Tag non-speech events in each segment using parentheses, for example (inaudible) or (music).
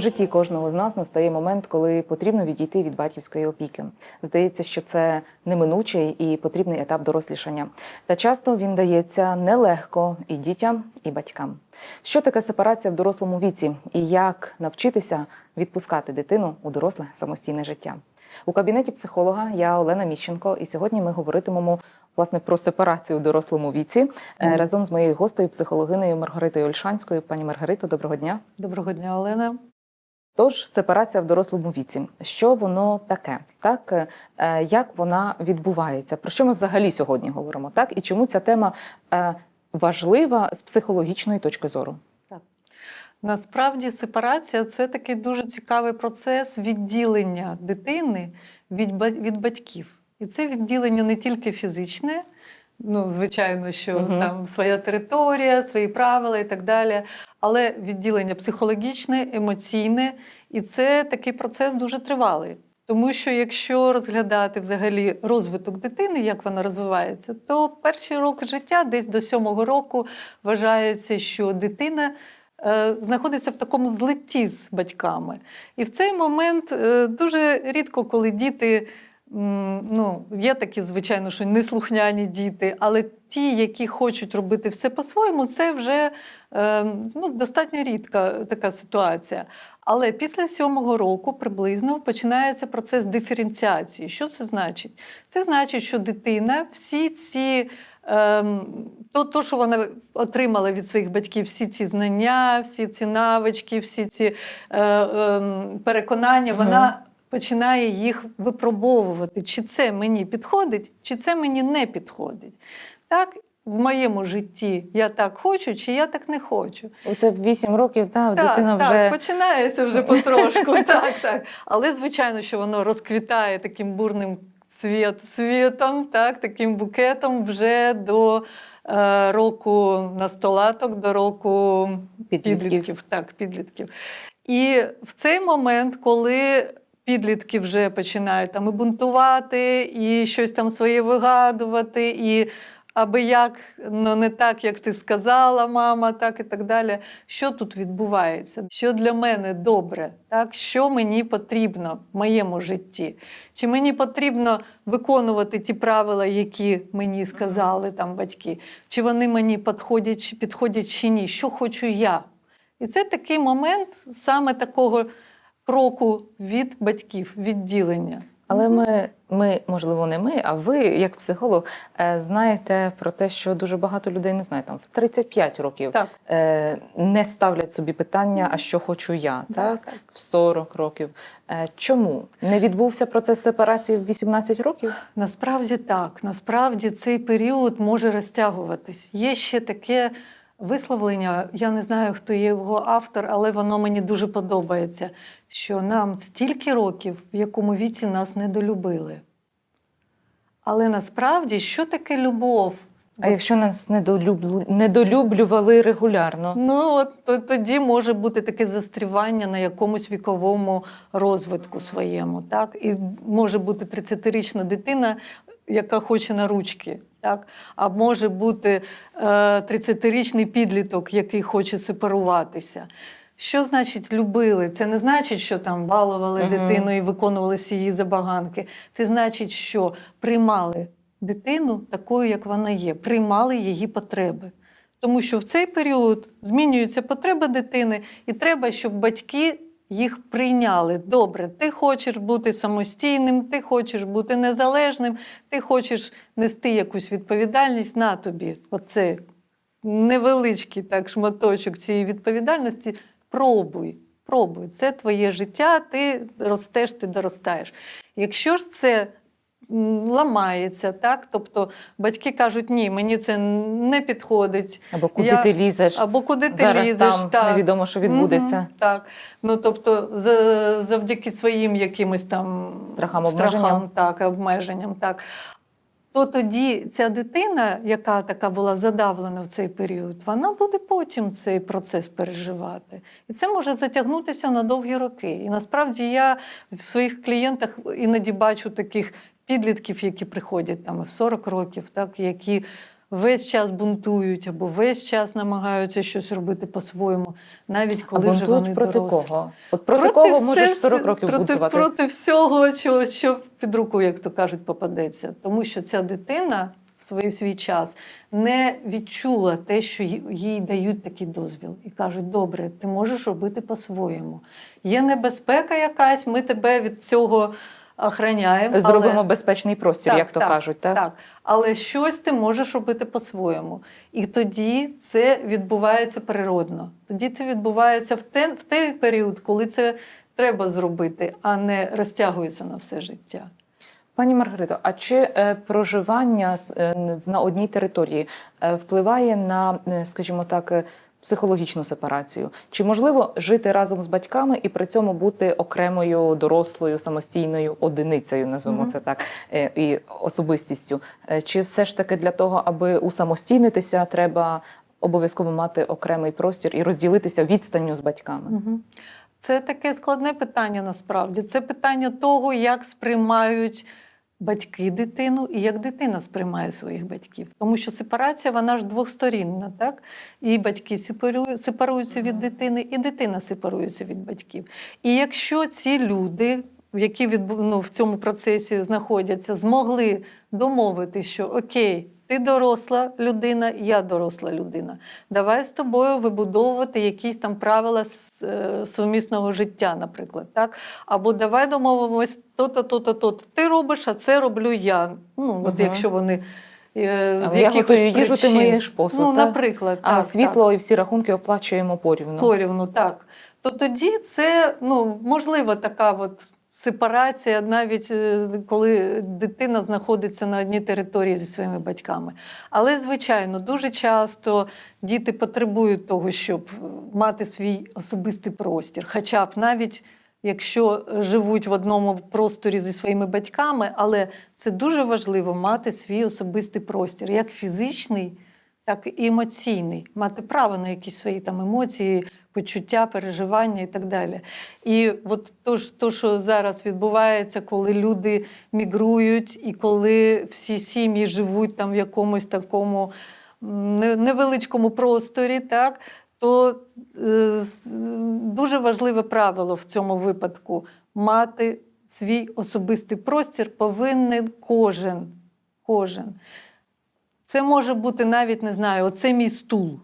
У житті кожного з нас настає момент, коли потрібно відійти від батьківської опіки. Здається, що це неминучий і потрібний етап дорослішання. Та часто він дається нелегко і дітям, і батькам. Що таке сепарація в дорослому віці, і як навчитися відпускати дитину у доросле самостійне життя? У кабінеті психолога я Олена Міщенко, і сьогодні ми говоритимемо власне про сепарацію у дорослому віці Мгм. разом з моєю гостею, психологинею Маргаритою Ольшанською. Пані Маргарито, доброго дня. Доброго дня, Олена. Тож сепарація в дорослому віці. Що воно таке? Так Е, як вона відбувається? Про що ми взагалі сьогодні говоримо? Так і чому ця тема е, важлива з психологічної точки зору? Насправді сепарація це такий дуже цікавий процес відділення дитини від батьків. І це відділення не тільки фізичне, ну, звичайно, що Мгм. там своя територія, свої правила і так далі, але відділення психологічне, емоційне, і це такий процес дуже тривалий. Тому що якщо розглядати взагалі розвиток дитини, як вона розвивається, то перший рок життя, десь до сьомого року, вважається, що дитина е, знаходиться в такому злитті з батьками. І в цей момент е, дуже рідко, коли діти. Ну, є такі, звичайно, що неслухняні діти, але ті, які хочуть робити все по-своєму, це вже е, ну, достатньо рідка така ситуація. Але після сьомого року приблизно починається процес диференціації. Що це значить? Це значить, що дитина всі ці. Ем, то, то, що вона отримала від своїх батьків, всі ці знання, всі ці навички, всі ці е, ем, переконання, вона починає їх випробовувати, чи це мені підходить, чи це мені не підходить. Так, в моєму житті я так хочу, чи я так не хочу. Оце в 8 років, та Так, дитина так, вже починається вже потрошку. (laughs) так, так. Але звичайно, що воно розквітає таким бурним цвіт, цвітом, так, таким букетом вже до е, року настолаток, до року підлітків. підлітків. Так, підлітків. І в цей момент, коли підлітки вже починають там і бунтувати, і щось там своє вигадувати, і аби як ну не так, як ти сказала, мама, так і так далі. Що тут відбувається? Що для мене добре? Так, що мені потрібно в моєму житті? Чи мені потрібно виконувати ті правила, які мені сказали там батьки? Чи вони мені підходять, підходять чи ні? Що хочу я? І це такий момент саме такого кроку від батьків, відділення. Але ми, ми, можливо, не ми, а ви, як психолог, е, знаєте про те, що дуже багато людей не знаю, там в 35 років Так. е, не ставлять собі питання, а що хочу я, так? так. В 40 років. Е, Чому не відбувся процес сепарації в 18 років? Насправді так. Насправді цей період може розтягуватись. Є ще таке висловлення, я не знаю, хто є його автор, але воно мені дуже подобається, що нам стільки років, в якому віці нас недолюбили. Але насправді, що таке любов? А якщо нас недолюблю, недолюблювали регулярно? Ну, от то- тоді може бути таке застрівання на якомусь віковому розвитку своєму. Так? І може бути 30-річна дитина, яка хоче на ручки. Так? А може бути е, 30-річний підліток, який хоче сепаруватися. Що значить любили? Це не значить, що там балували Мгм. дитину і виконували всі її забаганки. Це значить, що приймали дитину такою, як вона є, приймали її потреби. Тому що в цей період змінюються потреби дитини, і треба, щоб батьки їх прийняли. Добре, ти хочеш бути самостійним, ти хочеш бути незалежним, ти хочеш нести якусь відповідальність на тобі. Оце невеличкий так шматочок цієї відповідальності. Пробуй, пробуй. Це твоє життя, ти ростеш, ти доростаєш. Якщо ж це ламається, так? Тобто батьки кажуть, ні, мені це не підходить. Або куди Я- ти лізеш? Або куди ти Зараз лізеш, там так. невідомо, що відбудеться. Мгм, так. Ну тобто, завдяки своїм якимось там Страхам, обмеженням. страхам, так, обмеженням, так. То тоді ця дитина, яка така була задавлена в цей період, вона буде потім цей процес переживати. І це може затягнутися на довгі роки. І насправді я в своїх клієнтах іноді бачу таких підлітків, які приходять там в 40 років, так, які весь час бунтують або весь час намагаються щось робити по-своєму, навіть коли а вже вони проти дорослі. кого? От проти, кого можеш 40 років проти, бунтувати? проти всього, що, що під руку, як то кажуть, попадеться. Тому що ця дитина в свій, в свій час не відчула те, що їй дають такий дозвіл, і кажуть: добре, ти можеш робити по-своєму. Є небезпека якась, ми тебе від цього охраняємо. Зробимо але... безпечний простір, Так, як то так, кажуть, так? Так, але щось ти можеш робити по-своєму. І тоді це відбувається природно. Тоді це відбувається в, те, в той період, коли це треба зробити, а не розтягується на все життя. Пані Маргарито, а чи е, проживання е, на одній території е, впливає на, скажімо так, психологічну сепарацію? Чи можливо жити разом з батьками і при цьому бути окремою дорослою самостійною одиницею, назвемо Мгм. це так, е, і особистістю? Е, Чи все ж таки для того, аби усамостійнитися, треба обов'язково мати окремий простір і розділитися відстанню з батьками? Угу. Це таке складне питання насправді. Це питання того, як сприймають батьки дитину і як дитина сприймає своїх батьків. Тому що сепарація вона ж двохсторінна, так? І батьки сепарую- сепаруються від дитини, і дитина сепарується від батьків. І якщо ці люди, які ну, в цьому процесі знаходяться, змогли домовити, що окей. Ти доросла людина, я доросла людина. Давай з тобою вибудовувати якісь там правила е, сумісного життя, наприклад. Так? Або давай домовимось то-то, то-то, то-то. Ти робиш, а це роблю я. Ну, от Мгм. якщо вони е, з я якихось готую їжу, ти миєш посуд, Ну, так? наприклад, А так, світло і всі рахунки оплачуємо порівну. порівну, так. То тоді це ну, можлива така от сепарація, навіть е, коли дитина знаходиться на одній території зі своїми батьками. Але, звичайно, дуже часто діти потребують того, щоб е, мати свій особистий простір. Хоча б навіть якщо живуть в одному просторі зі своїми батьками, але це дуже важливо мати свій особистий простір, як фізичний, так і емоційний, мати право на якісь свої там емоції, почуття, переживання і так далі. І от то, то, що зараз відбувається, коли люди мігрують, і коли всі сім'ї живуть там в якомусь такому невеличкому просторі, так, то е, дуже важливе правило в цьому випадку мати свій особистий простір повинен кожен. кожен. Це може бути навіть, не знаю, оце мій стул.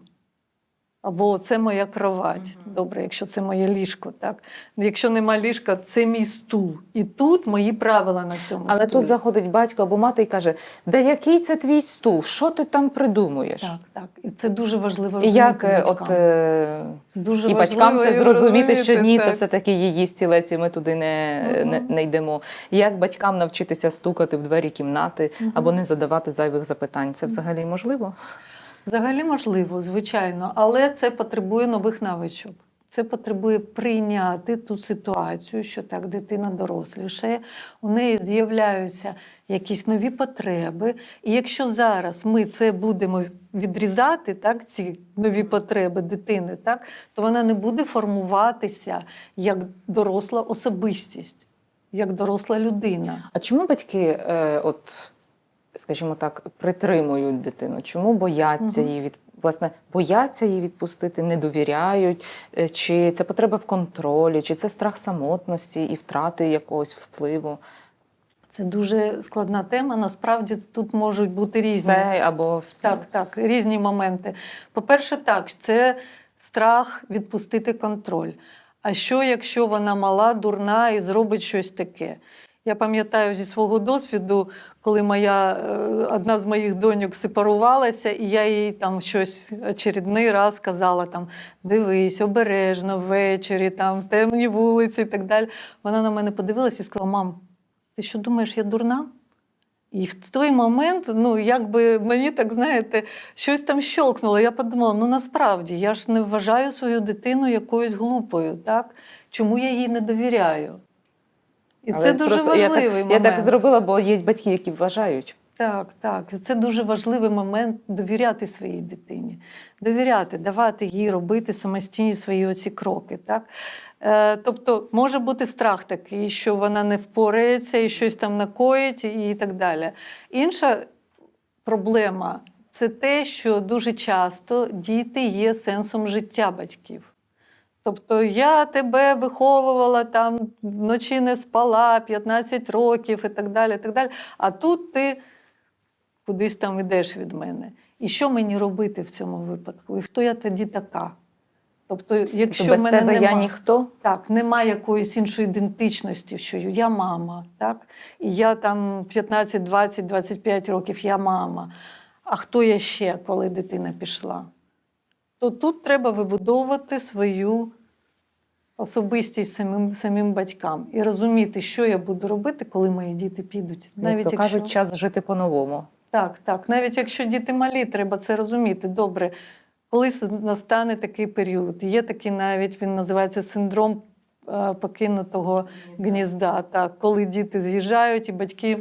Або це моя кровать. Добре, якщо це моє ліжко, так. Якщо нема ліжка, це мій стул. І тут мої правила на цьому Але стулі. тут заходить батько або мати і каже: Да який це твій стул? Що ти там придумуєш? Так, так. І це дуже важливо І як е, батькам. от е, дуже і батькам це зрозуміти, що розуміти, ні, це все таки її стілець, і ми туди не, Мгм. не, не йдемо. Як батькам навчитися стукати в двері кімнати Мгм. або не задавати зайвих запитань? Це взагалі можливо? Взагалі можливо, звичайно, але це потребує нових навичок. Це потребує прийняти ту ситуацію, що так дитина дорослішає, у неї з'являються якісь нові потреби. І якщо зараз ми це будемо відрізати, так, ці нові потреби дитини, так, то вона не буде формуватися як доросла особистість, як доросла людина. А чому батьки, е, от, скажімо так, притримують дитину? Чому бояться її від власне бояться її відпустити, не довіряють? Е, Чи це потреба в контролі, чи це страх самотності і втрати якогось впливу? Це дуже складна тема. Насправді тут можуть бути різні. Все або все. Так, так, різні моменти. По-перше, так, це страх відпустити контроль. А що, якщо вона мала, дурна і зробить щось таке? Я пам'ятаю зі свого досвіду, коли моя, е, одна з моїх доньок сепарувалася, і я їй там щось очередний раз казала: там, дивись, обережно ввечері, там, темні вулиці і так далі. Вона на мене подивилась і сказала: Мам, ти що думаєш, я дурна? І в той момент, ну якби мені так знаєте, щось там щолкнуло. Я подумала: ну насправді я ж не вважаю свою дитину якоюсь глупою, так? Чому я їй не довіряю? І Але це дуже просто важливий я так, момент. Я так зробила, бо є батьки, які вважають. Так, так. Це дуже важливий момент довіряти своїй дитині, довіряти, давати їй робити самостійні свої оці кроки. Так? Е, тобто може бути страх такий, що вона не впорається і щось там накоїть і так далі. Інша проблема це те, що дуже часто діти є сенсом життя батьків. Тобто я тебе виховувала там вночі не спала 15 років і так далі. і так далі. А тут ти кудись там йдеш від мене. І що мені робити в цьому випадку? І хто я тоді така? Тобто, якщо Без в мене тебе нема, я ніхто. так, немає якоїсь іншої ідентичності, що я мама, так? І я там 15, 20, 25 років я мама. А хто я ще, коли дитина пішла? То тут треба вибудовувати свою особистість самим, самим батькам і розуміти, що я буду робити, коли мої діти підуть. Навіть Як то кажуть, час жити по-новому. Так, так. Навіть якщо діти малі, треба це розуміти. Добре, колись настане такий період. Є такий навіть він називається синдром е, покинутого гнізда. Так, коли діти з'їжджають і батьки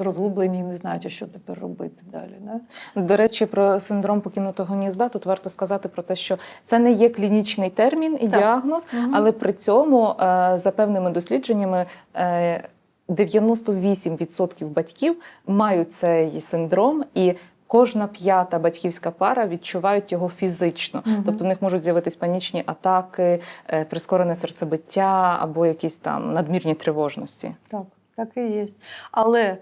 розгублені і не знають, що тепер робити далі. Да? До речі, про синдром покинутого гнізда тут варто сказати про те, що це не є клінічний термін і Так. діагноз, Мгм. але при цьому, е, за певними дослідженнями, е, 98% батьків мають цей синдром і. Кожна п'ята батьківська пара відчувають його фізично, Мгм. тобто в них можуть з'явитись панічні атаки, е, прискорене серцебиття або якісь там надмірні тривожності. Так, так і є. Але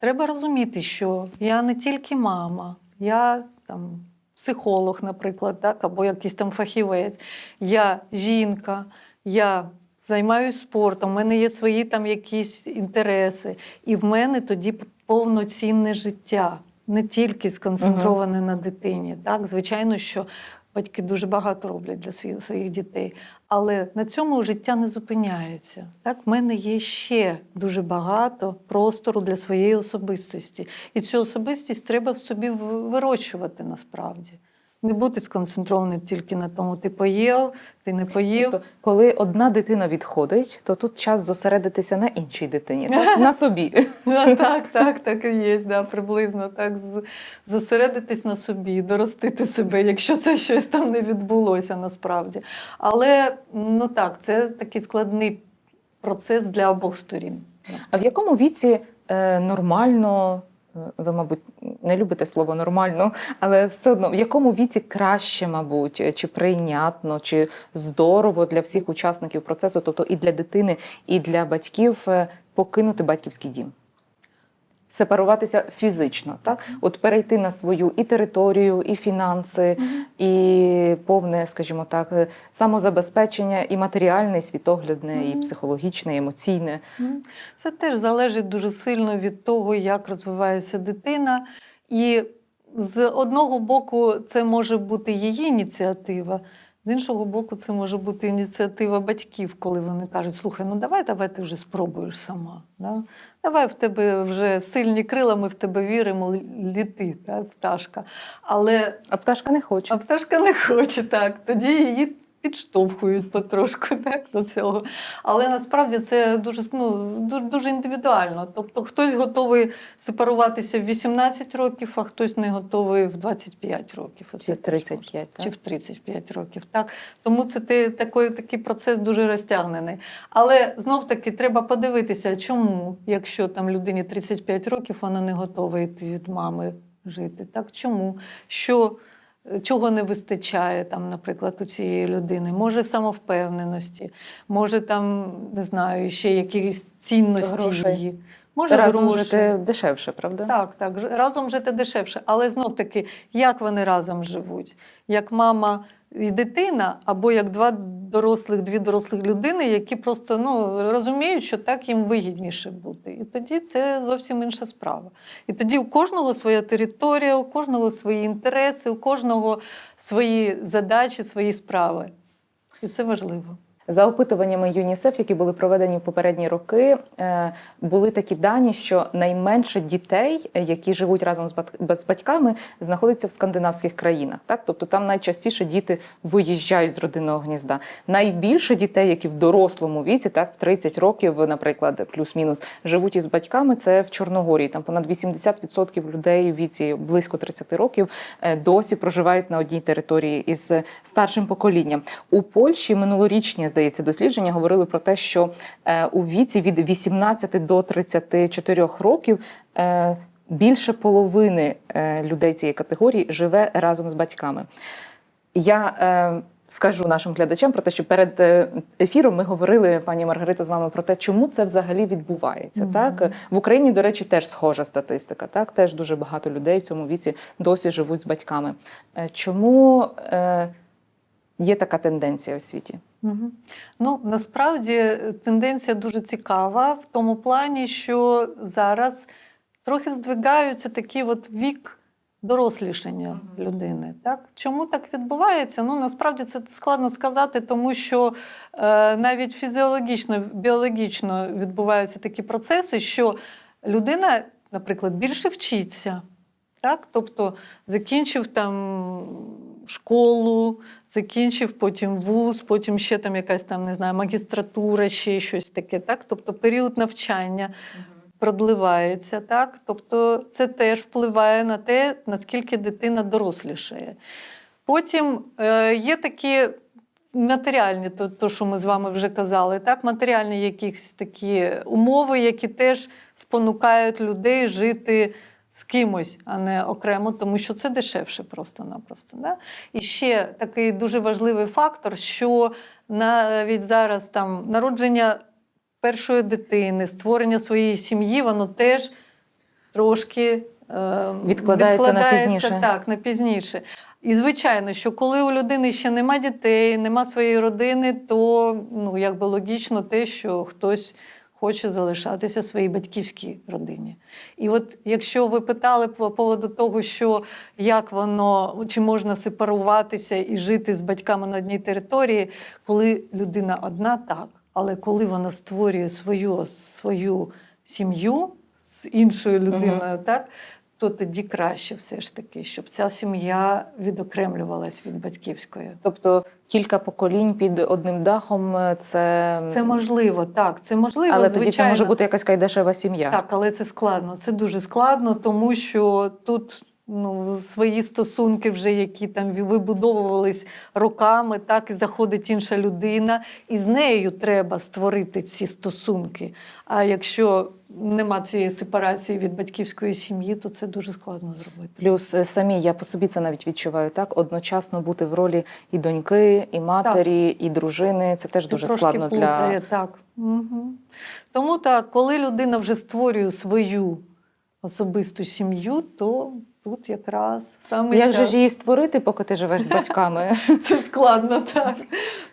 треба розуміти, що я не тільки мама, я там психолог, наприклад, так, або якийсь там фахівець, я жінка, я займаюся спортом, в мене є свої там якісь інтереси, і в мене тоді повноцінне життя, не тільки сконцентроване на дитині. Так, звичайно, що. Батьки дуже багато роблять для своїх, своїх дітей, але на цьому життя не зупиняється. Так, в мене є ще дуже багато простору для своєї особистості. І цю особистість треба в собі вирощувати насправді. Не бути сконцентрованим тільки на тому, ти поїв, ти не поїв. Тобто, коли одна дитина відходить, то тут час зосередитися на іншій дитині, так? (laughs) на собі. Так, так, так і є, да, приблизно так. Зосередитись на собі, доростити себе, якщо це щось там не відбулося насправді. Але ну так, це такий складний процес для обох сторін. А в якому віці е, нормально, ви, мабуть, не любите слово нормально, але все одно в якому віці краще, мабуть, е, чи прийнятно, чи здорово для всіх учасників процесу, тобто і для дитини, і для батьків е, покинути батьківський дім? Сепаруватися фізично, так? От перейти на свою і територію, і фінанси, і повне, скажімо так, е, самозабезпечення, і матеріальне, і світоглядне, і психологічне, і емоційне. Це теж залежить дуже сильно від того, як розвивається дитина. І з одного боку, це може бути її ініціатива, з іншого боку, це може бути ініціатива батьків, коли вони кажуть: слухай, ну давай, давай ти вже спробуєш сама. Да? Давай в тебе вже сильні крила, ми в тебе віримо, літи, так, пташка. Але А пташка не хоче. а пташка не хоче так. Тоді її підштовхують потрошку так, до цього. Але насправді це дуже, ну, дуже, дуже індивідуально. Тобто хтось готовий сепаруватися в 18 років, а хтось не готовий в 25 років. Чи Оце в теж 35, так? Чи в 35 років. Так. Тому це ти, такий, такий процес дуже розтягнений. Але знов таки треба подивитися, чому, якщо там людині 35 років, вона не готова йти від мами жити. Так чому? Що, чого не вистачає там, наприклад, у цієї людини? Може самовпевненості, може там, не знаю, ще якісь цінності Грошей. її. Може Разом гроші. жити дешевше, правда? Так, так, разом жити дешевше. Але знов таки, як вони разом живуть? Як мама і дитина, або як два дорослих, дві дорослих людини, які просто ну, розуміють, що так їм вигідніше бути. І тоді це зовсім інша справа. І тоді у кожного своя територія, у кожного свої інтереси, у кожного свої задачі, свої справи. І це важливо. За опитуваннями ЮНІСЕФ, які були проведені в попередні роки, е, були такі дані, що найменше дітей, які живуть разом з батьками, знаходяться в скандинавських країнах. Так, тобто там найчастіше діти виїжджають з родинного гнізда. Найбільше дітей, які в дорослому віці, так в 30 років, наприклад, плюс-мінус, живуть із батьками. Це в Чорногорії. Там понад 80% людей у віці близько 30 років е, досі проживають на одній території із старшим поколінням. У Польщі минулорічні, здається, дослідження говорили про те, що е, у віці від 18 до 34 років. е, більше половини е, людей цієї категорії живе разом з батьками. Я е, скажу нашим глядачам про те, що перед ефіром ми говорили, пані Маргарита, з вами про те, чому це взагалі відбувається. Мгм. Так в Україні, до речі, теж схожа статистика. Так, теж дуже багато людей в цьому віці досі живуть з батьками. Чому е, є така тенденція у світі? Ну насправді е, тенденція дуже цікава в тому плані, що зараз трохи здвигаються такий от вік дорослішання людини. Так? Чому так відбувається? Ну насправді це складно сказати, тому що е, навіть фізіологічно, біологічно відбуваються такі процеси, що людина, наприклад, більше вчиться. Так? Тобто закінчив там школу, закінчив потім вуз, потім ще там якась там, не знаю, магістратура, ще щось таке. Так? Тобто період навчання продливається. Так? Тобто це теж впливає на те, наскільки дитина дорослішає. Потім е, є такі матеріальні, то, то, що ми з вами вже казали, так? матеріальні якісь такі умови, які теж спонукають людей жити з кимось, а не окремо, тому що це дешевше просто-напросто. Да? І ще такий дуже важливий фактор, що навіть зараз там народження першої дитини, створення своєї сім'ї, воно теж трошки е, Відкладається на пізніше. Так, на пізніше. І звичайно, що коли у людини ще нема дітей, нема своєї родини, то ну, якби логічно те, що хтось хоче залишатися в своїй батьківській родині. І от якщо ви питали по поводу того, що як воно, чи можна сепаруватися і жити з батьками на одній території, коли людина одна, так. Але коли вона створює свою, свою сім'ю з іншою людиною, так, то тоді краще все ж таки, щоб ця сім'я відокремлювалась від батьківської. Тобто кілька поколінь під одним дахом е, це, Це можливо, так, це можливо, але звичайно. тоді це може бути якась кайдашева сім'я. Так, але це складно. Це дуже складно, тому що тут ну, свої стосунки, вже які там вибудовувались роками, так і заходить інша людина, і з нею треба створити ці стосунки. А якщо нема цієї сепарації від батьківської сім'ї, то це дуже складно зробити. Плюс е, самі я по собі це навіть відчуваю так. Одночасно бути в ролі і доньки, і матері, і дружини. Це теж дуже Трошки складно для так. Угу. Тому так, коли людина вже створює свою особисту сім'ю, то тут якраз саме як же ж її створити, поки ти живеш з батьками? (laughs) Це складно, так.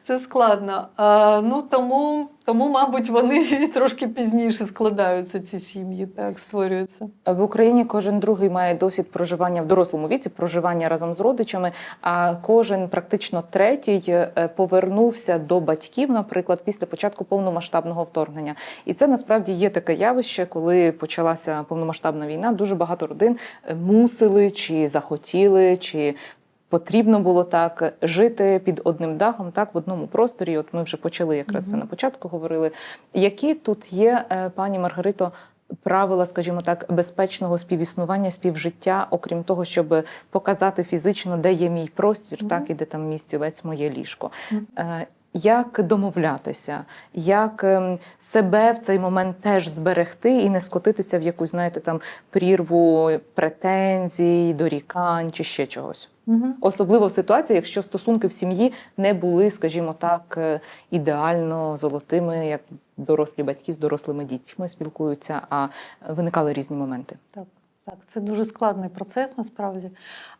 Це складно. А, ну тому, тому, мабуть, вони (laughs) трошки пізніше складаються, ці сім'ї, так, створюються. В Україні кожен другий має досвід проживання в дорослому віці, проживання разом з родичами. А кожен практично третій е, повернувся до батьків, наприклад, після початку повномасштабного вторгнення. І це насправді є таке явище, коли почалася повномасштабна війна. Дуже багато родин е, мусили чи захотіли, чи Потрібно було так жити під одним дахом, так в одному просторі. От ми вже почали якраз це на початку говорили. Які тут є, е, пані Маргарито, правила, скажімо так, безпечного співіснування, співжиття, окрім того, щоб показати фізично, де є мій простір, Мгм. так і де там мій стілець, моє ліжко. Мгм. Е, Як домовлятися, як ем, себе в цей момент теж зберегти і не скотитися в якусь, знаєте, там прірву претензій, дорікань чи ще чогось? Угу. Особливо в ситуації, якщо стосунки в сім'ї не були, скажімо так, е, ідеально золотими, як дорослі батьки з дорослими дітьми спілкуються, а виникали різні моменти. Так, так, це дуже складний процес насправді.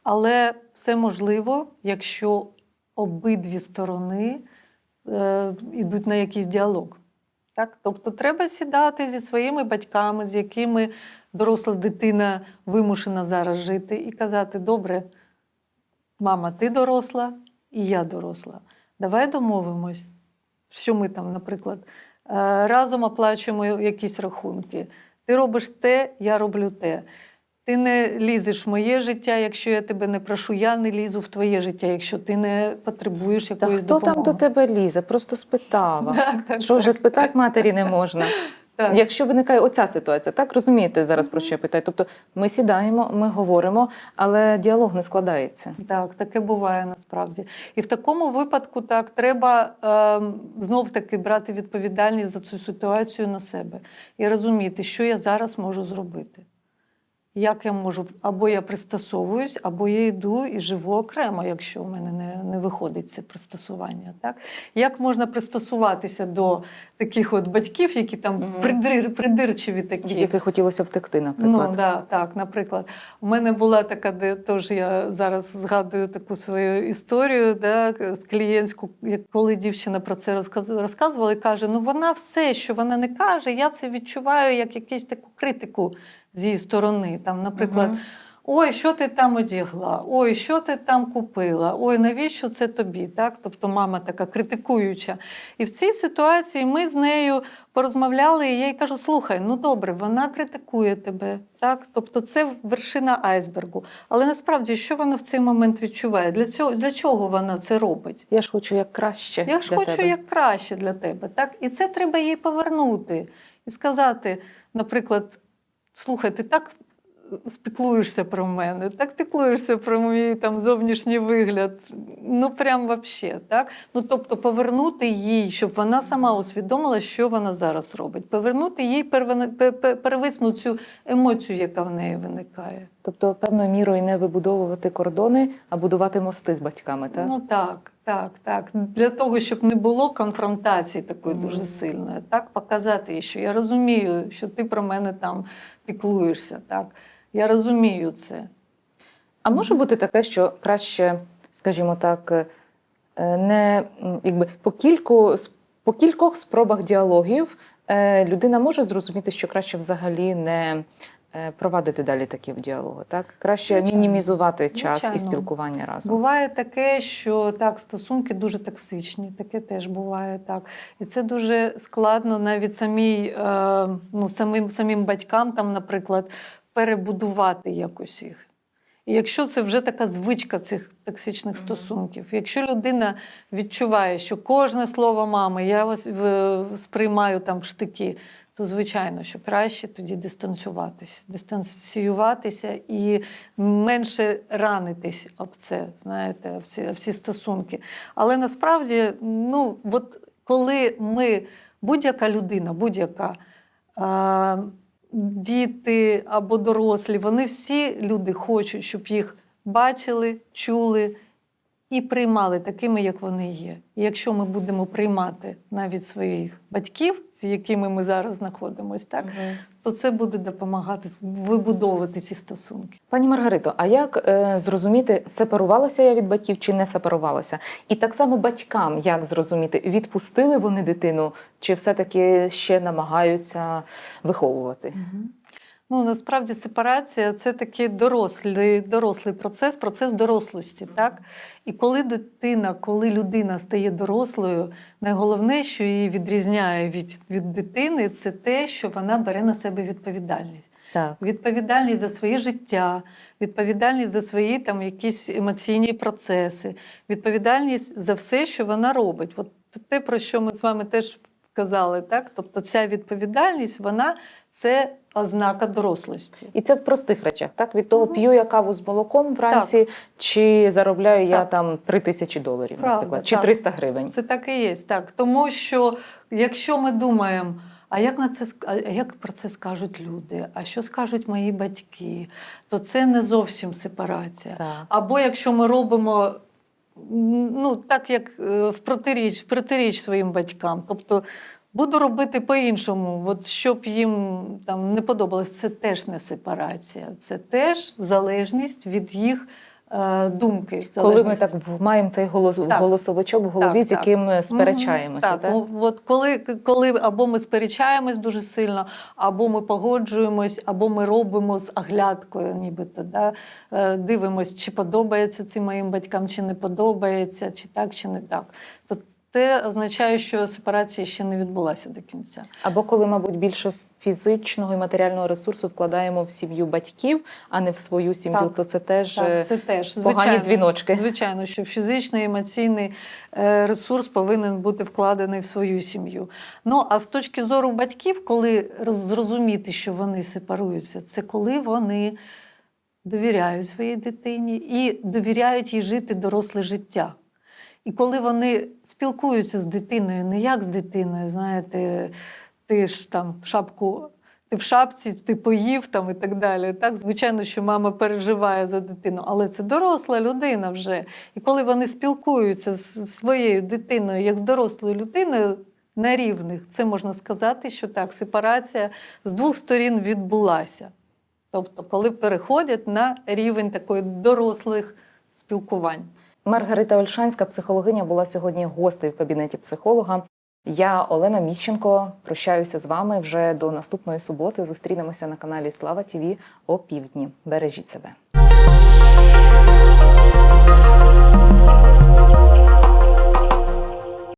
Але все можливо, якщо обидві сторони е, йдуть на якийсь діалог. Так? Тобто треба сідати зі своїми батьками, з якими доросла дитина вимушена зараз жити, і казати: добре, мама, ти доросла, і я доросла. Давай домовимось, що ми там, наприклад, е, разом оплачуємо якісь рахунки. Ти робиш те, я роблю те. Ти не лізеш в моє життя, якщо я тебе не прошу, я не лізу в твоє життя, якщо ти не потребуєш Та якоїсь хто допомоги. там до тебе лізе? Просто спитала. Так, так, Що вже так, спитати матері не можна. Так. Якщо виникає оця ситуація, так розумієте зараз про що я питаю? Тобто ми сідаємо, ми говоримо, але діалог не складається. Так, таке буває насправді. І в такому випадку так треба е, знов таки брати відповідальність за цю ситуацію на себе і розуміти, що я зараз можу зробити. Як я можу, або я пристосовуюсь, або я йду і живу окремо, якщо в мене не, не виходить це пристосування. Так? Як можна пристосуватися до таких от батьків, які там Мгм. придир, придирчиві такі? Від яких хотілося втекти, наприклад. Ну да, так, наприклад, у мене була така, де теж я зараз згадую таку свою історію, да, з клієнтську, коли дівчина про це розказ- розказувала і каже: ну вона все, що вона не каже, я це відчуваю як якусь таку критику з її сторони. Там, наприклад. Мгм. Ой, що ти там одягла? Ой, що ти там купила? Ой, навіщо це тобі? Так? Тобто мама така критикуюча. І в цій ситуації ми з нею порозмовляли, і я їй кажу: слухай, ну добре, вона критикує тебе. Так? Тобто це вершина айсбергу. Але насправді, що вона в цей момент відчуває? Для цього для чого вона це робить? Я ж хочу як краще. Я ж для хочу тебе. як краще для тебе. Так? І це треба їй повернути і сказати, наприклад, слухай, ти так спіклуєшся про мене, так піклуєшся про мій там зовнішній вигляд. Ну прям вообще, так? Ну тобто повернути їй, щоб вона сама усвідомила, що вона зараз робить. Повернути їй первисну цю емоцію, яка в неї виникає. Тобто, певною мірою не вибудовувати кордони, а будувати мости з батьками, так? Ну так, так, так. Для того, щоб не було конфронтації такої Мгм. дуже сильної, так показати їй, що я розумію, що ти про мене там піклуєшся. Так, я розумію це. А може бути таке, що краще, скажімо так, е, не якби по кільку по кількох спробах діалогів е, людина може зрозуміти, що краще взагалі не провадити далі такі діалоги. Так краще Звичайно. мінімізувати час і спілкування разом. Буває таке, що так, стосунки дуже токсичні, таке теж буває так. І це дуже складно навіть самій, е, ну, самим, самим батькам, там, наприклад, перебудувати якось їх. Якщо це вже така звичка цих токсичних стосунків, якщо людина відчуває, що кожне слово мами я вас сприймаю там в штики, то звичайно, що краще тоді дистанціюватися, дистанціюватися і менше ранитись об це, знаєте, об ці, об ці стосунки. Але насправді, ну, от коли ми, будь-яка людина, будь-яка. Діти або дорослі, вони всі люди хочуть, щоб їх бачили, чули і приймали такими, як вони є. І якщо ми будемо приймати навіть своїх батьків, з якими ми зараз знаходимося, так Мгм. То це буде допомагати вибудовувати ці стосунки. Пані Маргарито, а як е, зрозуміти, сепарувалася я від батьків чи не сепарувалася? І так само батькам як зрозуміти, відпустили вони дитину, чи все-таки ще намагаються виховувати? Ну насправді сепарація це такий дорослий, дорослий процес, процес дорослості. Так? І коли дитина, коли людина стає дорослою, найголовне, що її відрізняє від, від дитини, це те, що вона бере на себе відповідальність. Так. Відповідальність за своє життя, відповідальність за свої там якісь емоційні процеси, відповідальність за все, що вона робить. От те, про що ми з вами теж казали, так? Тобто ця відповідальність, вона це ознака дорослості. І це в простих речах, так? Від того, п'ю я каву з молоком вранці, чи заробляю я там 3 тисячі доларів, Правда, наприклад, чи так. 300 гривень. Це так і є, так. Тому що якщо ми думаємо, а як на це як про це скажуть люди? А що скажуть мої батьки? То це не зовсім сепарація. Так. Або якщо ми робимо ну, так, як е, в протиріч, в протиріч своїм батькам, тобто буду робити по-іншому, от щоб їм там не подобалось, це теж не сепарація, це теж залежність від їх думки. Коли ми так маємо цей голос, Так. голосовичок в голові, Так, з яким ми сперечаємося, Так, так? ну, от коли, коли або ми сперечаємось дуже сильно, або ми погоджуємось, або ми робимо з оглядкою, нібито да? е, дивимось, чи подобається це моїм батькам, чи не подобається, чи так, чи не так. То це означає, що сепарація ще не відбулася до кінця. Або коли, мабуть, більше фізичного і матеріального ресурсу вкладаємо в сім'ю батьків, а не в свою сім'ю, Так. то це теж е, Так, це теж погані звичайно. дзвіночки. Звичайно, що фізичний емоційний е, ресурс повинен бути вкладений в свою сім'ю. Ну а з точки зору батьків, коли зрозуміти, що вони сепаруються, це коли вони довіряють своїй дитині і довіряють їй жити доросле життя. І коли вони спілкуються з дитиною, не як з дитиною, знаєте, ти ж там шапку ти в шапці, ти поїв там і так далі. Так, звичайно, що мама переживає за дитину, але це доросла людина вже. І коли вони спілкуються з своєю дитиною як з дорослою людиною на рівних, це можна сказати, що так, сепарація з двох сторін відбулася. Тобто, коли переходять на рівень такої дорослих спілкувань. Маргарита Ольшанська, психологиня, була сьогодні гостею в кабінеті психолога. Я Олена Міщенко. Прощаюся з вами вже до наступної суботи. Зустрінемося на каналі Слава ТІВІ о півдні. Бережіть себе.